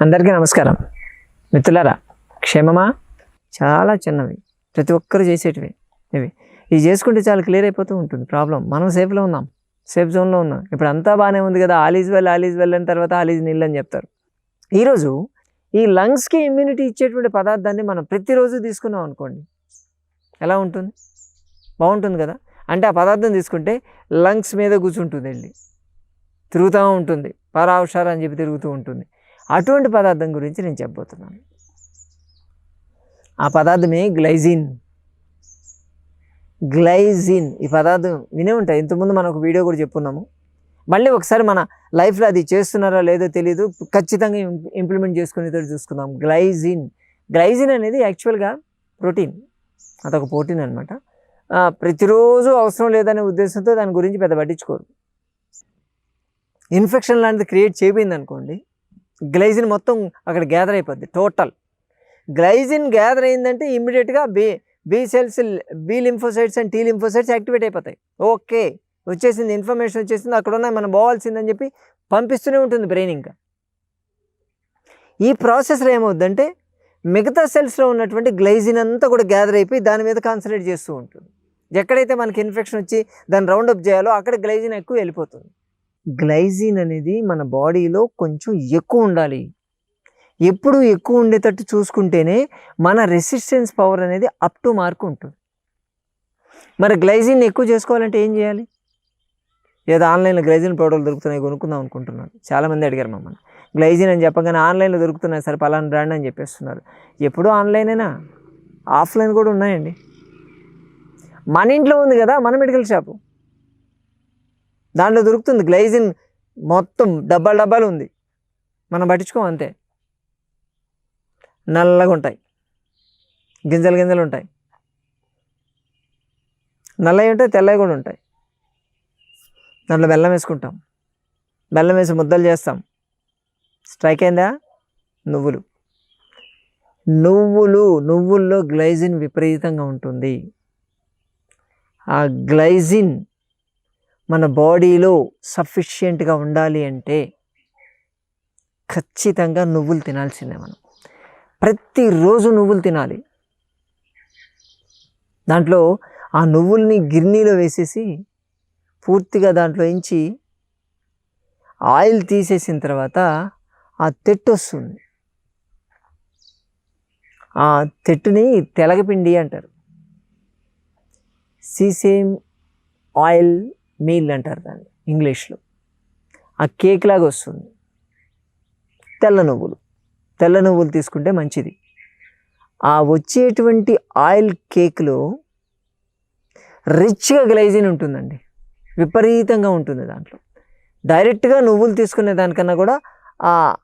అందరికీ నమస్కారం. మిత్రులారా క్షేమమా? చాలా చిన్నవి. ప్రతి ఒక్కరు చేసేటివి. ఇవి. ఇవి చేసుకుంటే చాలా క్లియర్ అయిపోతూ ఉంటుంది. ప్రాబ్లం. మనం సేఫ్లో ఉన్నాం. సేఫ్ జోన్లో ఉన్నాం. ఇప్పుడు అంతా బాగానే ఉంది కదా. ఆలీజ్ వెల్ ఆలీజ్ వెల్ అని తర్వాత ఆలీజ్ నీళ్ళు అని చెప్తారు. ఈరోజు ఈ లంగ్స్కి ఇమ్యూనిటీ ఇచ్చేటువంటి పదార్థాన్ని మనం ప్రతిరోజు తీసుకున్నాం అనుకోండి. ఎలా ఉంటుంది? బాగుంటుంది కదా. అంటే ఆ పదార్థం తీసుకుంటే లంగ్స్ మీద కూర్చుంటుంది వెళ్ళి. తిరుగుతూ ఉంటుంది. పరావషారు అని చెప్పి తిరుగుతూ ఉంటుంది. అటువంటి పదార్థం గురించి నేను చెప్పబోతున్నాను. ఆ పదార్థమే గ్లైజిన్ గ్లైజిన్ ఈ పదార్థం వినే ఉంటాయి ఇంతకుముందు మనం ఒక వీడియో కూడా చెప్పున్నాము. మళ్ళీ ఒకసారి మన లైఫ్లో అది చేస్తున్నారా లేదో తెలియదు ఖచ్చితంగా ఇంప్లిమెంట్ చేసుకునేటట్టు చూసుకుందాం. గ్లైజిన్ గ్లైజిన్ అనేది యాక్చువల్గా ప్రోటీన్. అదొక ప్రోటీన్ అనమాట ప్రతిరోజు అవసరం లేదనే ఉద్దేశంతో దాని గురించి పెద్ద పట్టించుకోరు. ఇన్ఫెక్షన్ లాంటిది క్రియేట్ చేయబోయింది అనుకోండి గ్లైజిన్ మొత్తం అక్కడ గ్యాదర్ అయిపోద్ది టోటల్. గ్లైజిన్ గ్యాదర్ అయిందంటే ఇమ్మీడియట్గా B B cells B lymphocytes and T lymphocytes activate అయిపోతాయి. ఓకే వచ్చేసింది ఇన్ఫర్మేషన్ వచ్చేసింది అక్కడ ఉన్నాయి మనం పోవాల్సిందని చెప్పి పంపిస్తూనే ఉంటుంది బ్రెయిన్ ఇంకా. ఈ ప్రాసెస్లో ఏమవుద్దంటే మిగతా సెల్స్లో ఉన్నటువంటి గ్లైజిన్ అంతా కూడా గ్యాదర్ అయిపోయి దాని మీద కాన్సన్ట్రేట్ చేస్తూ ఉంటుంది. ఎక్కడైతే మనకి ఇన్ఫెక్షన్ వచ్చి దాన్ని రౌండప్ చేయాలో అక్కడ గ్లైజిన్ ఎక్కువ వెళ్ళిపోతుంది. గ్లైజిన్ అనేది మన బాడీలో కొంచెం ఎక్కువ ఉండాలి. ఎప్పుడు ఎక్కువ ఉండేటట్టు చూసుకుంటేనే మన రెసిస్టెన్స్ పవర్ అనేది అప్ టు మార్క్ ఉంటుంది. మరి గ్లైజిన్ ఎక్కువ చేసుకోవాలంటే ఏం చేయాలి? ఏదో ఆన్లైన్లో గ్లైజిన్ పౌడర్లు దొరుకుతున్నాయి కొనుక్కుందాం అనుకుంటున్నాను. చాలామంది అడిగారు మమ్మల్ని. గ్లైజిన్ అని చెప్పగానే ఆన్లైన్లో దొరుకుతున్నాయి సరే పలానా బ్రాండ్ అని చెప్పేస్తున్నారు. ఎప్పుడూ ఆన్లైనేనా ఆఫ్లైన్ కూడా ఉన్నాయండి. మన ఇంట్లో ఉంది కదా మన మెడికల్ షాపు. దాంట్లో దొరుకుతుంది. గ్లైజిన్ మొత్తం డబ్బాలు డబ్బాలు ఉంది. మనం పట్టించుకోం అంతే. నల్లగా ఉంటాయి. గింజలు గింజలు ఉంటాయి. నల్లవి ఉంటాయి తెల్లవి కూడా ఉంటాయి. దాంట్లో బెల్లం వేసుకుంటాం. బెల్లం వేసి ముద్దలు చేస్తాం. స్ట్రైక్ అయిందా? నువ్వులు. నువ్వులు నువ్వుల్లో గ్లైజిన్ విపరీతంగా ఉంటుంది. ఆ గ్లైజిన్ మన బాడీలో సఫిషియెంట్గా ఉండాలి అంటే ఖచ్చితంగా నువ్వులు తినాల్సిందే మనం. ప్రతిరోజు నువ్వులు తినాలి. దాంట్లో ఆ నువ్వుల్ని గిర్నీలో వేసేసి పూర్తిగా దాంట్లో ఎంచి ఆయిల్ తీసేసిన తర్వాత ఆ తెట్టు వస్తుంది. ఆ తెట్టుని తెలగపిండి అంటారు. సీసేమ్ ఆయిల్ మీల్ అంటారు దాన్ని ఇంగ్లీష్లో. ఆ కేక్ లాగా వస్తుంది. తెల్ల నువ్వులు. తెల్ల నువ్వులు తీసుకుంటే మంచిది. ఆ వచ్చేటువంటి ఆయిల్ కేక్లో రిచ్గా గ్లైజిన్ ఉంటుందండి. విపరీతంగా ఉంటుంది దాంట్లో. డైరెక్ట్గా నువ్వులు తీసుకునే దానికన్నా కూడా ఆ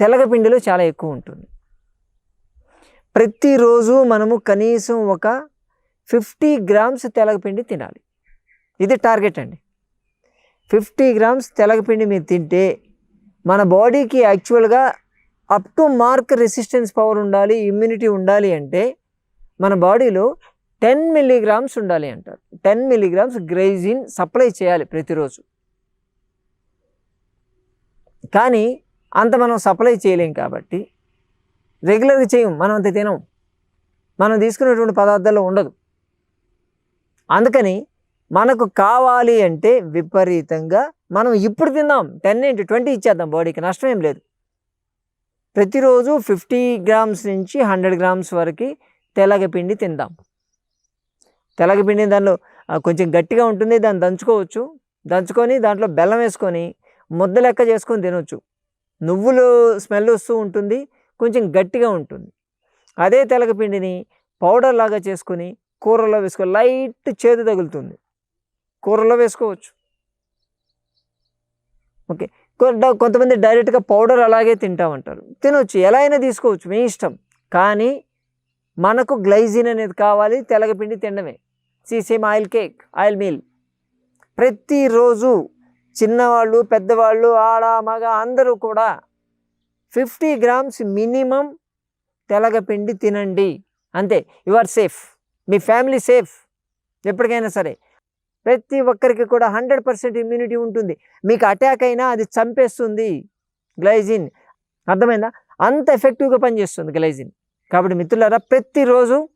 తెలగపిండిలో చాలా ఎక్కువ ఉంటుంది. ప్రతిరోజు మనము కనీసం ఒక ఫిఫ్టీ గ్రామ్స్ తెలగపిండి తినాలి. ఇది టార్గెట్ అండి. ఫిఫ్టీ గ్రామ్స్ తెలగపిండి మీరు తింటే మన బాడీకి యాక్చువల్గా up to mark resistance power ఉండాలి ఇమ్యూనిటీ ఉండాలి అంటే మన బాడీలో టెన్ మిల్లీగ్రామ్స్ ఉండాలి అంటారు. టెన్ మిల్లీగ్రామ్స్ గ్రైజిన్ సప్లై చేయాలి ప్రతిరోజు. కానీ అంత మనం సప్లై చేయలేం కాబట్టి రెగ్యులర్గా చేయం మనం అంత తినం మనం తీసుకునేటువంటి పదార్థాల్లో ఉండదు. అందుకని మనకు కావాలి అంటే విపరీతంగా మనం ఇప్పుడు తిందాం. టెన్ ఇంటూ ట్వంటీ ఇచ్చేద్దాం బాడీకి నష్టం ఏం లేదు. ప్రతిరోజు ఫిఫ్టీ గ్రామ్స్ నుంచి హండ్రెడ్ గ్రామ్స్ వరకు తెలగపిండి తిందాం. తెలగపిండి దానిలో కొంచెం గట్టిగా ఉంటుంది దాన్ని దంచుకోవచ్చు. దంచుకొని దాంట్లో బెల్లం వేసుకొని ముద్ద లెక్క చేసుకొని తినొచ్చు. నువ్వులు స్మెల్ వస్తూ ఉంటుంది కొంచెం గట్టిగా ఉంటుంది. అదే తెలగపిండిని పౌడర్ లాగా చేసుకొని కూరలో వేసుకొని లైట్ చేదు తగులుతుంది. కూరలో వేసుకోవచ్చు. ఓకే. కొంతమంది డైరెక్ట్గా పౌడర్ అలాగే తింటామంటారు తినొచ్చు. ఎలా అయినా తీసుకోవచ్చు. మీ ఇష్టం. కానీ మనకు గ్లైజిన్ అనేది కావాలి. తెలగపిండి తినడమే. Sesame oil cake oil meal ప్రతిరోజు చిన్నవాళ్ళు పెద్దవాళ్ళు ఆడ మగ అందరూ కూడా ఫిఫ్టీ గ్రామ్స్ మినిమం తెలగపిండి తినండి. అంతే. You are safe. Me family safe. ఎప్పటికైనా సరే. ప్రతి ఒక్కరికి కూడా హండ్రెడ్ పర్సెంట్ ఇమ్యూనిటీ ఉంటుంది. మీకు అటాక్ అయినా అది చంపేస్తుంది. గ్లైజిన్. అర్థమైందా? అంత ఎఫెక్టివ్గా పనిచేస్తుంది గ్లైజిన్. కాబట్టి మిత్రులారా ప్రతిరోజు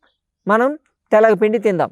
మనం తెలగపిండి తిందాం.